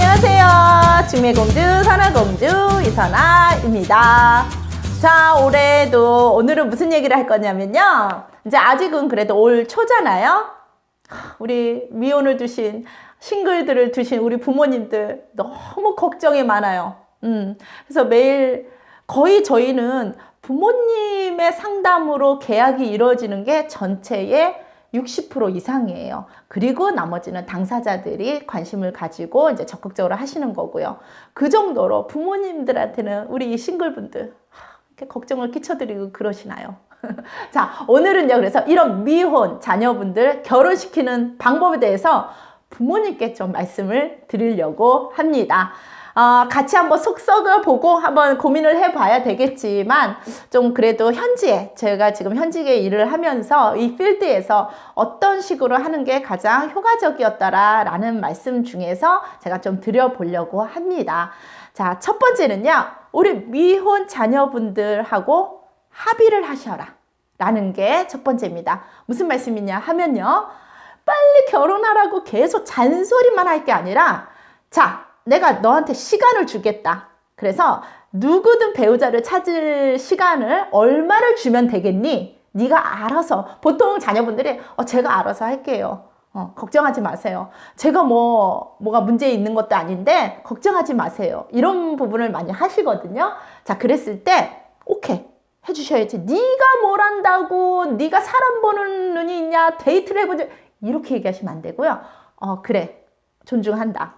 안녕하세요. 중매공주, 선화공주, 이선아입니다. 자, 올해도 오늘은 무슨 얘기를 할 거냐면요. 이제 아직은 그래도 올 초잖아요. 우리 미혼을 두신, 싱글들을 두신 우리 부모님들 너무 걱정이 많아요. 음, 그래서 매일 거의 저희는 부모님의 상담으로 계약이 이루어지는 게 전체의 60% 이상이에요. 그리고 나머지는 당사자들이 관심을 가지고 이제 적극적으로 하시는 거고요. 그 정도로 부모님들한테는 우리 이 싱글분들 이렇게 걱정을 끼쳐드리고 그러시나요? 자, 오늘은요. 그래서 이런 미혼 자녀분들 결혼시키는 방법에 대해서 부모님께 좀 말씀을 드리려고 합니다. 어, 같이 한번 속썩을 보고 한번 고민을 해봐야 되겠지만 좀 그래도 현지에 제가 지금 현직에 일을 하면서 이 필드에서 어떤 식으로 하는 게 가장 효과적이었다라는 말씀 중에서 제가 좀 드려보려고 합니다. 자, 첫 번째는요. 우리 미혼 자녀분들하고 합의를 하셔라. 라는 게 첫 번째입니다. 무슨 말씀이냐 하면요. 빨리 결혼하라고 계속 잔소리만 할 게 아니라 자, 내가 너한테 시간을 주겠다. 그래서 누구든 배우자를 찾을 시간을 얼마를 주면 되겠니? 네가 알아서 보통 자녀분들이 어, 제가 알아서 할게요. 어, 걱정하지 마세요. 제가 뭐 뭐가 문제 있는 것도 아닌데 걱정하지 마세요. 이런 부분을 많이 하시거든요. 자, 그랬을 때 오케이 해주셔야지. 네가 뭘 한다고? 네가 사람 보는 눈이 있냐? 데이트를 해보지? 이렇게 얘기하시면 안 되고요. 어, 그래 존중한다.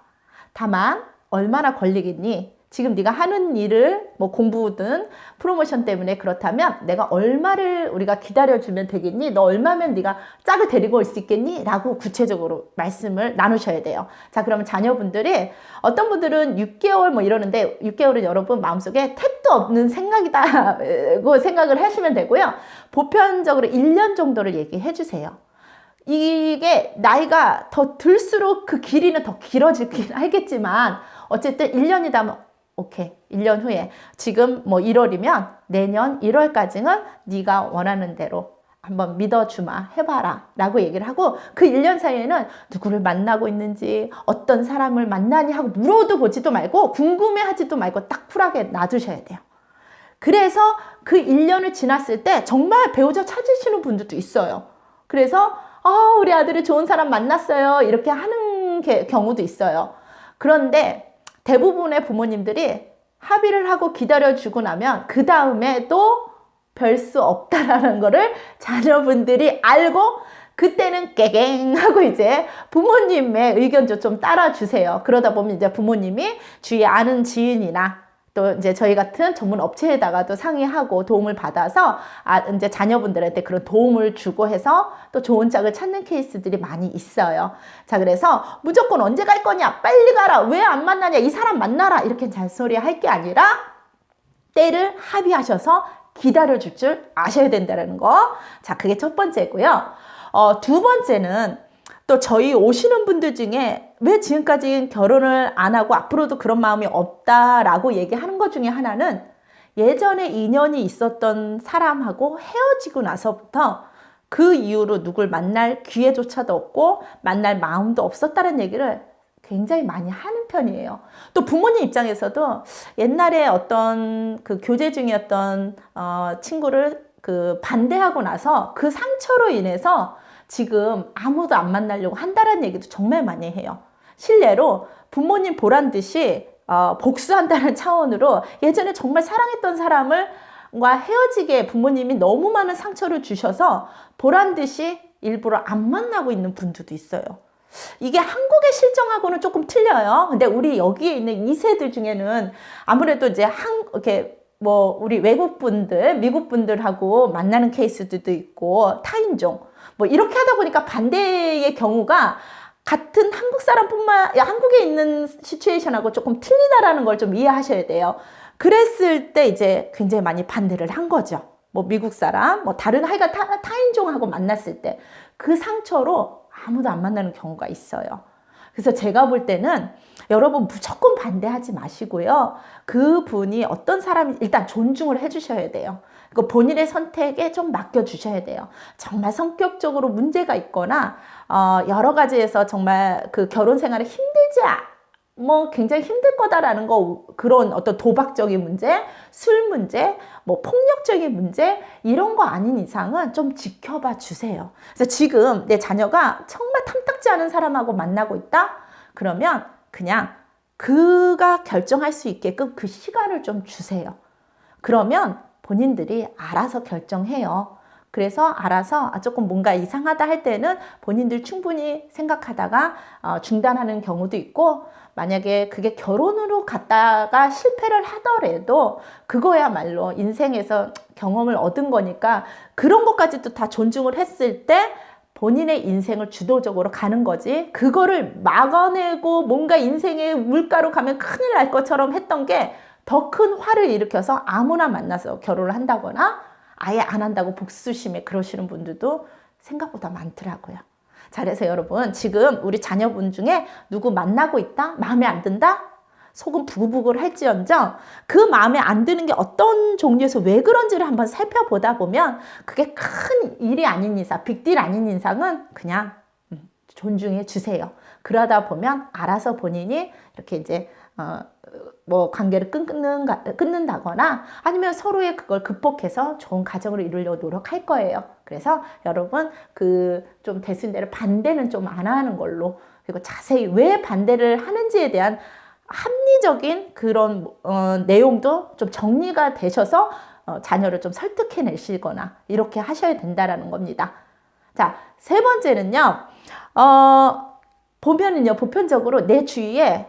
다만 얼마나 걸리겠니? 지금 네가 하는 일을 뭐 공부든 프로모션 때문에 그렇다면 내가 얼마를 우리가 기다려주면 되겠니? 너 얼마면 네가 짝을 데리고 올 수 있겠니? 라고 구체적으로 말씀을 나누셔야 돼요. 자 그러면 자녀분들이 어떤 분들은 6개월 뭐 이러는데 6개월은 여러분 마음속에 택도 없는 생각이다고 생각을 하시면 되고요. 보편적으로 1년 정도를 얘기해 주세요. 이게 나이가 더 들수록 그 길이는 더 길어지긴 하겠지만 어쨌든 1년이다 면 오케이. 1년 후에. 지금 뭐 1월이면 내년 1월까지는 네가 원하는 대로 한번 믿어주마 해봐라 라고 얘기를 하고 그 1년 사이에는 누구를 만나고 있는지 어떤 사람을 만나니 하고 물어도 보지도 말고 궁금해하지도 말고 딱 쿨하게 놔두셔야 돼요. 그래서 그 1년을 지났을 때 정말 배우자 찾으시는 분들도 있어요. 그래서 아, 우리 아들이 좋은 사람 만났어요. 이렇게 하는 게, 경우도 있어요. 그런데 대부분의 부모님들이 합의를 하고 기다려주고 나면 그 다음에 또 별 수 없다라는 거를 자녀분들이 알고 그때는 깨갱 하고 이제 부모님의 의견도 좀 따라주세요. 그러다 보면 이제 부모님이 주위에 아는 지인이나 또 이제 저희 같은 전문 업체에다가도 상의하고 도움을 받아서 아 이제 자녀분들한테 그런 도움을 주고 해서 또 좋은 짝을 찾는 케이스들이 많이 있어요. 자 그래서 무조건 언제 갈 거냐 빨리 가라 왜 안 만나냐 이 사람 만나라 이렇게 잔소리 할 게 아니라 때를 합의하셔서 기다려 줄 줄 아셔야 된다는 거. 자 그게 첫 번째고요. 어, 두 번째는 또 저희 오시는 분들 중에 왜 지금까지 결혼을 안 하고 앞으로도 그런 마음이 없다라고 얘기하는 것 중에 하나는 예전에 인연이 있었던 사람하고 헤어지고 나서부터 그 이후로 누굴 만날 기회조차도 없고 만날 마음도 없었다는 얘기를 굉장히 많이 하는 편이에요. 또 부모님 입장에서도 옛날에 어떤 그 교제 중이었던 어, 친구를 그 반대하고 나서 그 상처로 인해서 지금 아무도 안 만나려고 한다는 얘기도 정말 많이 해요. 실례로 부모님 보란 듯이 어, 복수한다는 차원으로 예전에 정말 사랑했던 사람을 과 헤어지게 부모님이 너무 많은 상처를 주셔서 보란 듯이 일부러 안 만나고 있는 분들도 있어요. 이게 한국의 실정하고는 조금 틀려요. 근데 우리 여기에 있는 2세들 중에는 아무래도 이제 한, 이렇게 뭐 우리 외국 분들, 미국 분들하고 만나는 케이스들도 있고 타인종 뭐 이렇게 하다 보니까 반대의 경우가 같은 한국 사람뿐만 한국에 있는 시츄에이션하고 조금 틀리다라는 걸 좀 이해하셔야 돼요. 그랬을 때 이제 굉장히 많이 반대를 한 거죠. 뭐 미국 사람, 뭐 다른 하여간 타, 타인종하고 만났을 때 그 상처로 아무도 안 만나는 경우가 있어요. 그래서 제가 볼 때는 여러분 무조건 반대하지 마시고요. 그 분이 어떤 사람이 일단 존중을 해주셔야 돼요. 그 본인의 선택에 좀 맡겨주셔야 돼요. 정말 성격적으로 문제가 있거나, 어, 여러 가지에서 정말 그 결혼 생활에 힘들지 뭐 굉장히 힘들 거다라는 거 그런 어떤 도박적인 문제, 술 문제, 뭐 폭력적인 문제 이런 거 아닌 이상은 좀 지켜봐 주세요. 그래서 지금 내 자녀가 정말 탐탁지 않은 사람하고 만나고 있다? 그러면 그냥 그가 결정할 수 있게끔 그 시간을 좀 주세요. 그러면 본인들이 알아서 결정해요. 그래서 알아서 아, 조금 뭔가 이상하다 할 때는 본인들 충분히 생각하다가 어, 중단하는 경우도 있고 만약에 그게 결혼으로 갔다가 실패를 하더라도 그거야말로 인생에서 경험을 얻은 거니까 그런 것까지도 다 존중을 했을 때 본인의 인생을 주도적으로 가는 거지 그거를 막아내고 뭔가 인생의 물가로 가면 큰일 날 것처럼 했던 게 더 큰 화를 일으켜서 아무나 만나서 결혼을 한다거나 아예 안 한다고 복수심에 그러시는 분들도 생각보다 많더라고요. 자, 그래서 여러분, 지금 우리 자녀분 중에 누구 만나고 있다? 마음에 안 든다? 속은 부글부글 할지언정 그 마음에 안 드는 게 어떤 종류에서 왜 그런지를 한번 살펴보다 보면 그게 큰 일이 아닌 이상, 빅딜 아닌 이상은 그냥 음, 존중해 주세요. 그러다 보면 알아서 본인이 이렇게 이제 어, 뭐 관계를 끊는, 끊는다거나 아니면 서로의 그걸 극복해서 좋은 가정을 이루려고 노력할 거예요. 그래서 여러분 그 좀 대순대로 반대는 좀 안 하는 걸로 그리고 자세히 왜 반대를 하는지에 대한 합리적인 그런 어, 내용도 좀 정리가 되셔서 어, 자녀를 좀 설득해 내시거나 이렇게 하셔야 된다라는 겁니다. 자, 세 번째는요. 어, 보면은요. 보편적으로 내 주위에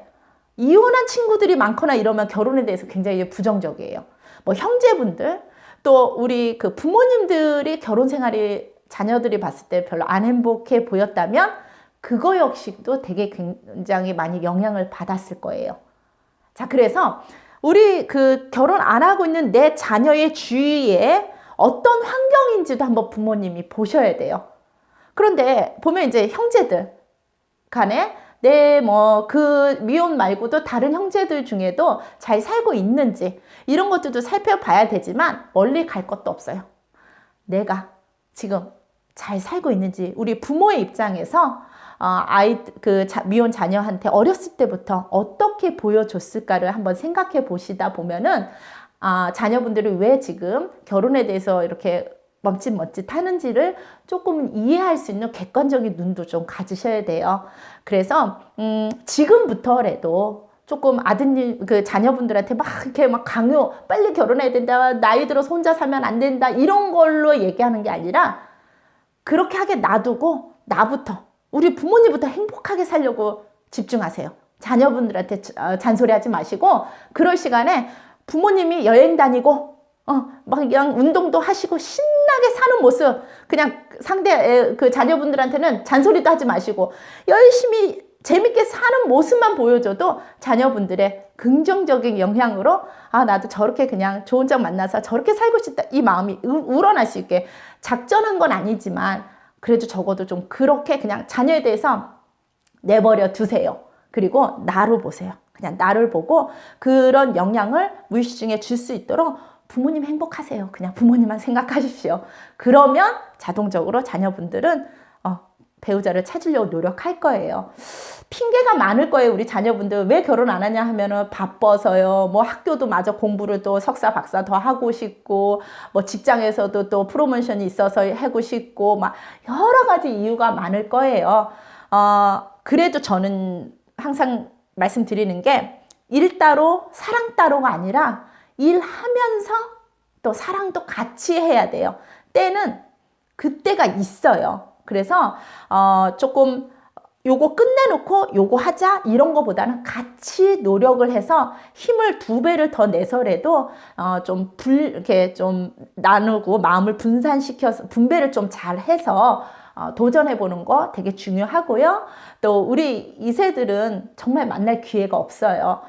이혼한 친구들이 많거나 이러면 결혼에 대해서 굉장히 부정적이에요. 뭐 형제분들 또 우리 그 부모님들이 결혼 생활이 자녀들이 봤을 때 별로 안 행복해 보였다면 그거 역시도 되게 굉장히 많이 영향을 받았을 거예요. 자, 그래서 우리 그 결혼 안 하고 있는 내 자녀의 주위에 어떤 환경인지도 한번 부모님이 보셔야 돼요. 그런데 보면 이제 형제들 간에 내 뭐 그 미혼 말고도 다른 형제들 중에도 잘 살고 있는지 이런 것들도 살펴봐야 되지만 멀리 갈 것도 없어요. 내가 지금 잘 살고 있는지 우리 부모의 입장에서 어, 아이 그 자, 미혼 자녀한테 어렸을 때부터 어떻게 보여줬을까를 한번 생각해 보시다 보면은 아, 자녀분들이 왜 지금 결혼에 대해서 이렇게 멈칫멈칫 하는지를 조금 이해할 수 있는 객관적인 눈도 좀 가지셔야 돼요. 그래서 음, 지금부터라도 조금 아드님 그 자녀분들한테 막 이렇게 막 강요 빨리 결혼해야 된다 나이 들어서 혼자 살면 안 된다 이런 걸로 얘기하는 게 아니라 그렇게 하게 놔두고 나부터 우리 부모님부터 행복하게 살려고 집중하세요. 자녀분들한테 어, 잔소리하지 마시고 그럴 시간에 부모님이 여행 다니고 어, 막 그냥 운동도 하시고 신 나게 사는 모습 그냥 상대 그 자녀분들한테는 잔소리도 하지 마시고 열심히 재밌게 사는 모습만 보여줘도 자녀분들의 긍정적인 영향으로 아 나도 저렇게 그냥 좋은 짝 만나서 저렇게 살고 싶다 이 마음이 우러날 수 있게 작전한 건 아니지만 그래도 적어도 좀 그렇게 그냥 자녀에 대해서 내버려 두세요. 그리고 나로 보세요. 그냥 나를 보고 그런 영향을 무의식 중에 줄 수 있도록 부모님 행복하세요. 그냥 부모님만 생각하십시오. 그러면 자동적으로 자녀분들은 어, 배우자를 찾으려고 노력할 거예요. 핑계가 많을 거예요. 우리 자녀분들 왜 결혼 안 하냐 하면은 바빠서요. 뭐 학교도 마저 공부를 또 석사 박사 더 하고 싶고 뭐 직장에서도 또 프로모션이 있어서 하고 싶고 막 여러 가지 이유가 많을 거예요. 어, 그래도 저는 항상 말씀드리는 게 일 따로 사랑 따로가 아니라 일하면서 또 사랑도 같이 해야 돼요. 때는 그때가 있어요. 그래서 어 조금 요거 끝내놓고 요거 하자 이런 거보다는 같이 노력을 해서 힘을 두 배를 더 내서라도 어 좀 불 이렇게 좀 나누고 마음을 분산시켜서 분배를 좀 잘 해서 어 도전해 보는 거 되게 중요하고요. 또 우리 이세들은 정말 만날 기회가 없어요.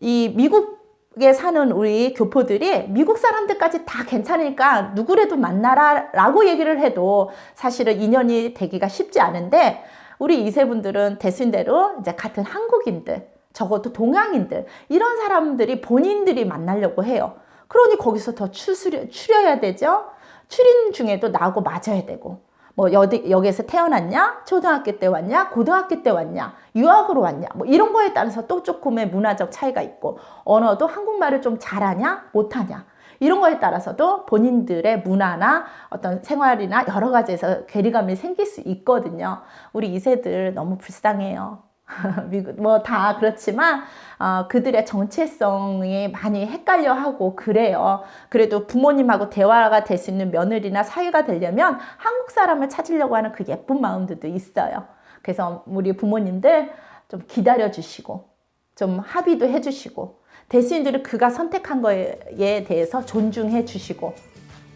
이 미국 에 사는 우리 교포들이 미국 사람들까지 다 괜찮으니까 누구라도 만나라 라고 얘기를 해도 사실은 인연이 되기가 쉽지 않은데 우리 이세분들은 대순대로 이제 같은 한국인들 적어도 동양인들 이런 사람들이 본인들이 만나려고 해요. 그러니 거기서 더 추스려, 추려야 되죠. 추린 중에도 나하고 맞아야 되고 뭐 여기, 여기에서 태어났냐? 초등학교 때 왔냐? 고등학교 때 왔냐? 유학으로 왔냐? 뭐 이런 거에 따라서 또 조금의 문화적 차이가 있고 언어도 한국말을 좀 잘하냐? 못하냐? 이런 거에 따라서도 본인들의 문화나 어떤 생활이나 여러 가지에서 괴리감이 생길 수 있거든요. 우리 2세들 너무 불쌍해요. 뭐 다 그렇지만 어, 그들의 정체성이 많이 헷갈려하고 그래요. 그래도 부모님하고 대화가 될 수 있는 며느리나 사위가 되려면 한국 사람을 찾으려고 하는 그 예쁜 마음들도 있어요. 그래서 우리 부모님들 좀 기다려 주시고 좀 합의도 해 주시고 대신들은 그가 선택한 거에 대해서 존중해 주시고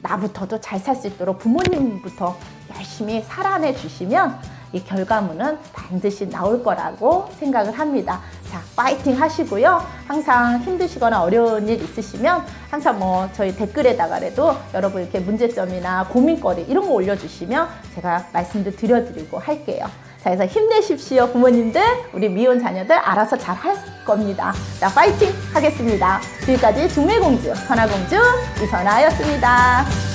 나부터도 잘 살 수 있도록 부모님부터 열심히 살아내 주시면 이 결과물은 반드시 나올 거라고 생각을 합니다. 자, 파이팅 하시고요. 항상 힘드시거나 어려운 일 있으시면 항상 뭐 저희 댓글에다가라도 여러분 이렇게 문제점이나 고민거리 이런 거 올려주시면 제가 말씀도 드려드리고 할게요. 자, 그래서 힘내십시오, 부모님들. 우리 미혼 자녀들 알아서 잘 할 겁니다. 자, 파이팅 하겠습니다. 지금까지 중매공주, 선화공주 이선아였습니다.